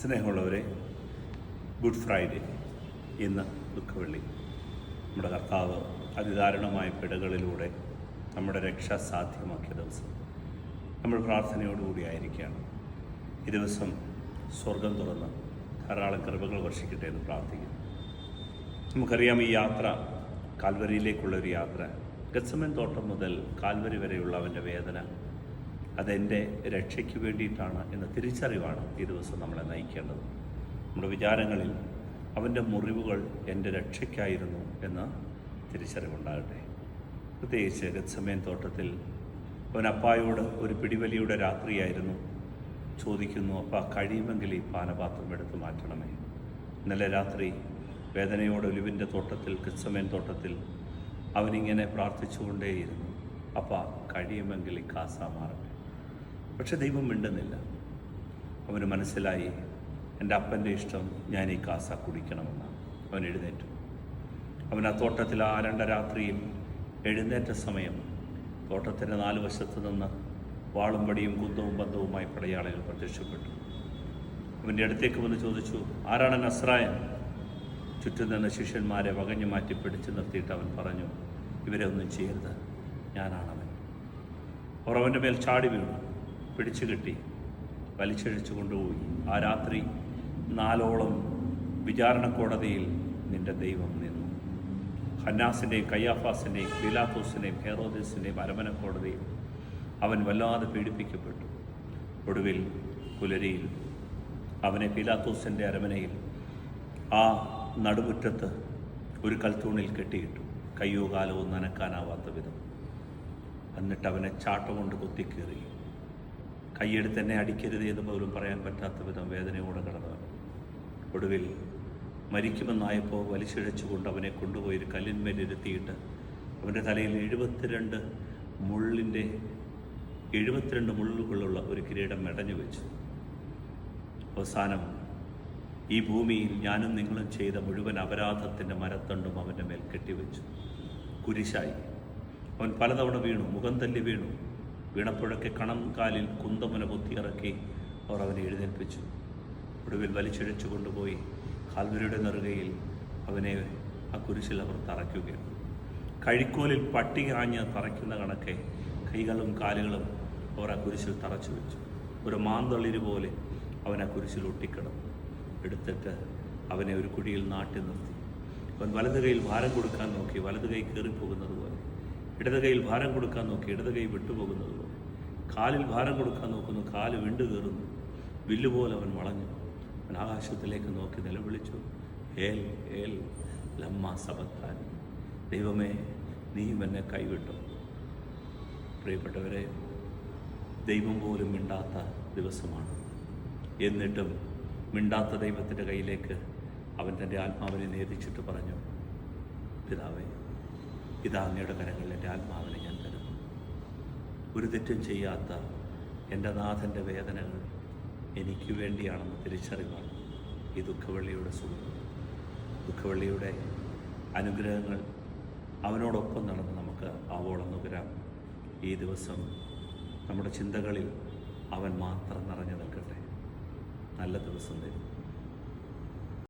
സ്നേഹമുള്ളവരെ good Friday ഇന്ന് ദുഃഖവെള്ളി. നമ്മുടെ കർത്താവ് അതിദാരുണമായ പിടകളിലൂടെ നമ്മുടെ രക്ഷ സാധ്യമാക്കിയ ദിവസം. നമ്മൾ പ്രാർത്ഥനയോടുകൂടി ആയിരിക്കുകയാണ്. ഈ ദിവസം സ്വർഗം തുറന്ന് ധാരാളം കൃപകൾ വർഷിക്കട്ടെ എന്ന് പ്രാർത്ഥിക്കുന്നു. നമുക്കറിയാം ഈ യാത്ര കാൽവരിയിലേക്കുള്ള ഒരു യാത്ര. ഗസമൻ തോട്ടം മുതൽ കാൽവരി വരെയുള്ള അവന്റെ വേദന അതെന്റെ രക്ഷയ്ക്ക് വേണ്ടിയിട്ടാണ് എന്ന തിരിച്ചറിവാണ് ഈ ദിവസം നമ്മളെ നയിക്കേണ്ടത്. നമ്മുടെ വിചാരങ്ങളിൽ അവന്റെ മുറിവുകൾ എന്റെ രക്ഷയ്ക്കായിരുന്നു എന്ന തിരിച്ചറിവുണ്ടാകട്ടെ. പ്രത്യേകിച്ച് ഗത്സമയൻ തോട്ടത്തിൽ അവൻ അപ്പായോട് ഒരു പിടിവലിയുടെ രാത്രിയായിരുന്നു. ചോദിക്കുന്നു അപ്പ കഴിയുമെങ്കിൽ ഈ പാനപാത്രം എടുത്ത് മാറ്റണമേ? ഇന്നലെ രാത്രി വേദനയോടെ ഒലിവിന്റെ തോട്ടത്തിൽ ഗത്സമയൻ തോട്ടത്തിൽ അവനിങ്ങനെ പ്രാർത്ഥിച്ചുകൊണ്ടേയിരുന്നു. അപ്പ കഴിയുമെങ്കിൽ ഈ കാസ മാറട്ടെ. പക്ഷെ ദൈവം മിണ്ടുന്നില്ല. അവന് മനസ്സിലായി എന്റെ അപ്പന്റെ ഇഷ്ടം ഞാൻ ഈ കാസ കുടിക്കണമെന്നാണ്. അവൻ എഴുന്നേറ്റു. അവൻ ആ തോട്ടത്തിൽ ആ രണ്ട രാത്രിയിൽ എഴുന്നേറ്റ സമയം തോട്ടത്തിന്റെ നാല് വശത്ത് നിന്ന് വാളും പടിയും കുന്തവും ബന്ധവുമായി പടയാളികൾ പ്രത്യക്ഷപ്പെട്ടു. അവന്റെ അടുത്തേക്ക് വന്ന് ചോദിച്ചു ആരാണ് നസ്രായൻ? ചുറ്റും നിന്ന് ശിഷ്യന്മാരെ വകഞ്ഞു മാറ്റി പിടിച്ചു നിർത്തിയിട്ട് അവൻ പറഞ്ഞു ഇവരെ ഒന്നും ചെയ്യരുത്. ഞാനാണവൻ. അവർ അവന്റെ മേൽ ചാടി വീണു. പിടിച്ചു കെട്ടി വലിച്ചഴിച്ചു കൊണ്ടുപോയി. ആ രാത്രി നാലോളം വിചാരണ കോടതിയിൽ നിന്റെ ദൈവം നിന്നു. ഹന്നാസിന്റെയും കയ്യാഫാസിന്റെയും പീലാത്തോസിന്റെയും ഹെറോദിസിന്റെയും അരമന കോടതിയിൽ അവൻ വല്ലാതെ പീഡിപ്പിക്കപ്പെട്ടു. ഒടുവിൽ പുലരിയിൽ അവനെ പീലാത്തോസിന്റെ അരമനയിൽ ആ നടുമുറ്റത്ത് ഒരു കൽത്തൂണിൽ കെട്ടിയിട്ടു. കയ്യോ കാലവും നനക്കാനാവാത്ത വിധം. എന്നിട്ട് അവനെ ചാട്ടം കൊണ്ട് കുത്തിക്കേറി. കൈയെടുത്ത് എന്നെ അടിക്കരുത് എന്ന് പോലും പറയാൻ പറ്റാത്ത വിധം വേദനയോടെ കടന്നു ഒടുവിൽ മരിക്കുമെന്നായപ്പോൾ വലിച്ചിഴച്ചുകൊണ്ട് അവനെ കൊണ്ടുപോയി ഒരു കല്ലിന്മേലിരുത്തിയിട്ട് അവന്റെ തലയിൽ എഴുപത്തിരണ്ട് മുള്ളിന്റെ എഴുപത്തിരണ്ട് മുള്ളുകളുള്ള ഒരു കിരീടം മെടഞ്ഞു വെച്ചു. അവസാനം ഈ ഭൂമിയിൽ ഞാനും നിങ്ങളും ചെയ്ത മുഴുവൻ അപരാധത്തിന്റെ മരത്തണ്ടും അവന്റെ മേൽ കെട്ടിവെച്ചു. കുരിശായി. അവൻ പലതവണ വീണു മുഖം തല്ലി വീണു. വീണപ്പോഴൊക്കെ കണം കാലിൽ കുന്തമുന കുത്തിയിറക്കി അവർ അവനെ എഴുന്നേൽപ്പിച്ചു. ഒടുവിൽ വലിച്ചിഴച്ചു കൊണ്ടുപോയി കാൽവരിയുടെ നെറുകയിൽ അവനെ ആ കുരിശിൽ അവർ തറയ്ക്കുകയാണ് കഴിക്കോലിൽ പട്ടി ആഞ്ഞ് തറയ്ക്കുന്ന കണക്കെ കൈകളും കാലുകളും അവർ ആ കുരിശിൽ തറച്ചു വെച്ചു. ഒരു മാന്തളിര് പോലെ അവൻ ആ കുരിശിൽ ഒട്ടിക്കിടന്നു. എടുത്തിട്ട് അവനെ ഒരു കുഴിയിൽ നാട്ടി നിർത്തി. അവൻ വലത് കൈയിൽ ഭാരം കൊടുക്കാൻ നോക്കി വലത് കൈ കയറിപ്പോകുന്നത് പോലെ ഇടത് കൈയിൽ ഭാരം കൊടുക്കാൻ നോക്കി ഇടത് കൈ വിട്ടുപോകുന്നത് പോലെ. കാലിൽ ഭാരം കൊടുക്കാൻ നോക്കുന്നു കാൽ വിണ്ടു കയറുന്നു വില്ലുപോലെ അവൻ വളഞ്ഞു. അവൻ ആകാശത്തിലേക്ക് നോക്കി നിലവിളിച്ചു. ഏൽ ഏൽ ലമ്മ സബത്താൻ. ദൈവമേ നീ എന്നെ കൈവിട്ടു. പ്രിയപ്പെട്ടവരെ ദൈവം പോലും മിണ്ടാത്ത ദിവസമാണ്. എന്നിട്ടും മിണ്ടാത്ത ദൈവത്തിന്റെ കയ്യിലേക്ക് അവൻ തന്റെ ആത്മാവിനെ നേതിച്ചിട്ട് പറഞ്ഞു പിതാവേ ഇതാ അങ്ങയുടെ കരങ്ങളിൽ എന്റെ ആത്മാവിനെ ഞാൻ തരുന്നു ഒരു തെറ്റും ചെയ്യാത്ത എന്റെ നാഥന്റെ വേദനകൾ എനിക്ക് വേണ്ടിയാണെന്ന് തിരിച്ചറിവാണ് ഈ ദുഃഖവെള്ളിയുടെ സുഖം ദുഃഖവെള്ളിയുടെ അനുഗ്രഹങ്ങൾ അവനോടൊപ്പം നടന്ന് നമുക്ക് ആവോളം നുകരാം ഈ ദിവസം നമ്മുടെ ചിന്തകളിൽ അവൻ മാത്രം നിറഞ്ഞു നിൽക്കട്ടെ. നല്ല ദിവസം തരും.